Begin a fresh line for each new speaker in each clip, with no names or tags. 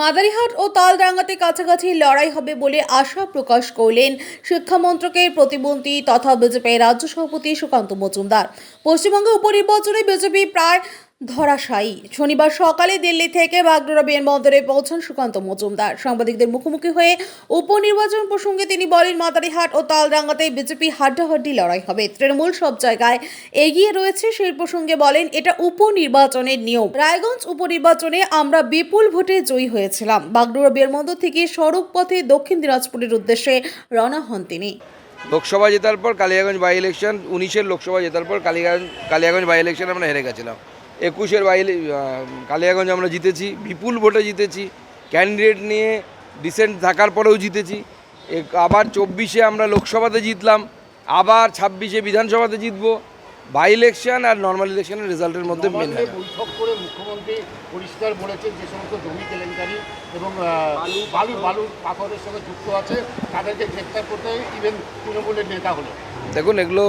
মাদারিহাট ও তালডাঙ্গাতে কাছাকাছি লড়াই হবে বলে আশা প্রকাশ করলেন শিক্ষামন্ত্রকের প্রতিমন্ত্রী তথা বিজেপির রাজ্য সভাপতি সুকান্ত মজুমদার। পশ্চিমবঙ্গে উপনির্বাচনে বিজেপি প্রায় ধরাশায়ী। শনিবার সকালে দিল্লি থেকে বাগডোরা বিমানবন্দরে পৌঁছান সুকান্ত মজুমদার। সাংবাদিকদের মুখোমুখি হয়ে উপনির্বাচন প্রসঙ্গে তিনি বলেন, মাদারিহাট ও তালডাঙ্গাতে বিজেপি হাড্ডাহাড্ডি লড়াই হবে। তৃণমূল সব জায়গায় এগিয়ে রয়েছে সেই প্রসঙ্গে বলেন, এটা উপনির্বাচনের নিয়ম। রায়গঞ্জ উপনির্বাচনে আমরা বিপুল ভোটে জয়ী হয়েছিলাম। বাগডোরা বিমানবন্দর থেকে সড়ক পথে দক্ষিণ দিনাজপুরের উদ্দেশ্যে রওনা হন তিনি।
লোকসভা জেতার পর কালিয়াগঞ্জ বাই ইলেকশন উনিশের লোকসভা জেতার পর কালিয়াগঞ্জ কালিয়াগঞ্জ বাই ইলেকশন আমরা হেরে গেছিলাম। একুশের বাইলে কালিয়াগঞ্জ আমরা জিতেছি বিপুল ভোটে জিতেছি ক্যান্ডিডেট নিয়ে ডিসেন্ট থাকার পরেও জিতেছি। আবার চব্বিশে আমরা লোকসভাতে জিতলাম আবার ছাব্বিশে বিধানসভাতে জিতবো। বাই ইলেকশন আর নর্মাল ইলেকশনের রেজাল্টের মধ্যে মেন
নবান্নে বৈঠক করে মুখ্যমন্ত্রী পরিষ্কার বলেছেন যে সমস্ত জমি কেলেঙ্কারি এবং বালু বালু পাথরের সঙ্গে যুক্ত আছে তাদেরকে গ্রেপ্তার করতে ইভেন তৃণমূলের নেতা হলে।
দেখুন এগুলো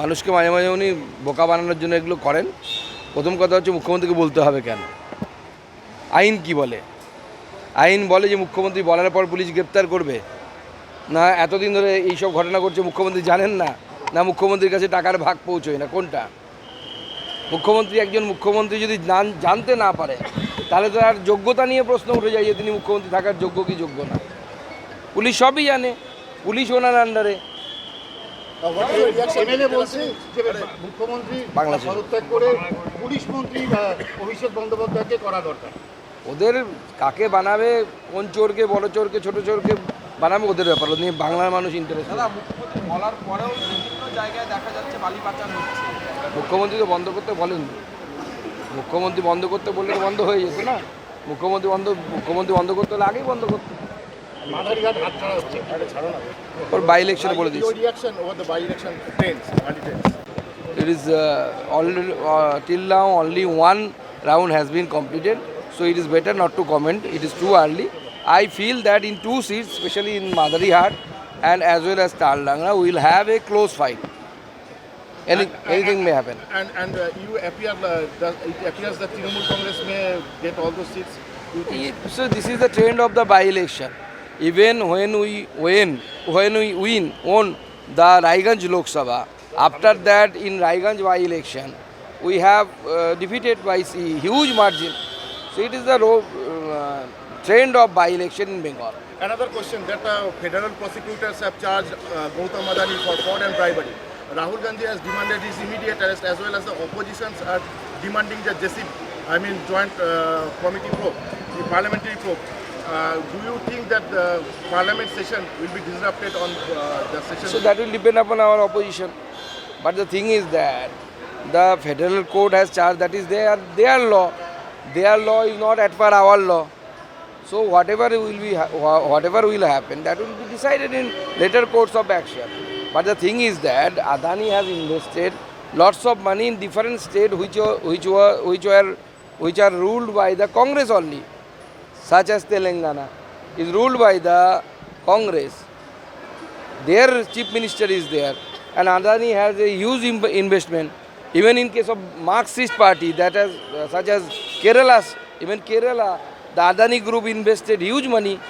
মানুষকে মাঝে মাঝে উনি বোকা বানানোর জন্য এগুলো করেন। প্রথম কথা হচ্ছে মুখ্যমন্ত্রীকে বলতে হবে কেন? আইন কি বলে? আইন বলে যে মুখ্যমন্ত্রী বলার পর পুলিশ গ্রেপ্তার করবে? না, এতদিন ধরে এইসব ঘটনা করছে মুখ্যমন্ত্রী জানেন না? না, মুখ্যমন্ত্রীর কাছে টাকার ভাগ পৌঁছয় না? কোনটা? মুখ্যমন্ত্রী একজন মুখ্যমন্ত্রী যদি জান- জানতে না পারে, তাহলে তার যোগ্যতা নিয়ে প্রশ্ন উঠে যায় যে তিনি মুখ্যমন্ত্রী থাকার যোগ্য কি যোগ্য না? পুলিশ সবই জানে। পুলিশ ওনার আন্ডারে
এমএলএ বলছে যে মুখ্যমন্ত্রী
বাংলাদেশে।
পদত্যাগ করে পুলিশ মন্ত্রী অভিষেক বন্দ্যোপাধ্যায়কে করা দরকার।
ওদের কাকে বানাবে কোন চোরকে বড় চোরকে ছোট চোরকে বানাবে ওদের ব্যাপার। নিয়ে বাংলার মানুষ ইন্টারেস্ট
বলার পরেও বিভিন্ন জায়গায় দেখা যাচ্ছে বালি পাচার হচ্ছে।
মুখ্যমন্ত্রী তো বন্ধ করতে বলেন। মুখ্যমন্ত্রী বন্ধ করতে বললে তো বন্ধ হয়ে যেত না। মুখ্যমন্ত্রী বন্ধ মুখ্যমন্ত্রী বন্ধ করতে হলে আগেই বন্ধ করতো। ওর বাই ইলেকশনে বলে দিয়েছি It is uh, already uh, till now only one round has been completed, so it is better not to comment. It is too early. I feel that in two seats, especially in madari Madarihat and as well as Taldanga, we will have a close fight. Any, anything may happen.
And and uh, you appear uh, that it appears that Trinamool Congress may get all those seats. You
So this is the trend of the by-election. Even we win, when we win on the Raiganj Lok Sabha, after that in Raiganj by-election, we have uh, defeated by a huge margin. So it is the ro- uh, trend of by-election in Bengal.
Another question that uh, federal prosecutors have charged uh, Gautam Adani for fraud and bribery. Rahul Gandhi has demanded his immediate arrest as well as the oppositions are demanding the JCB, I mean joint uh, committee probe, the parliamentary probe. Uh, do you think that the parliament session will be disrupted on uh, the session?
So that will depend upon our opposition. But the thing is that the federal court has charged that is their their law. Their law is not at par our law. So whatever will be whatever will happen, that will be decided in later courts of action. But the thing is that Adani has invested lots of money in different states which which were which were which are ruled by the Congress only, such as Telangana is ruled by the Congress. Their chief minister is there. And Adani has a huge investment. Even in case of Marxist party that has uh, such as Kerala even Kerala the Adani group invested huge money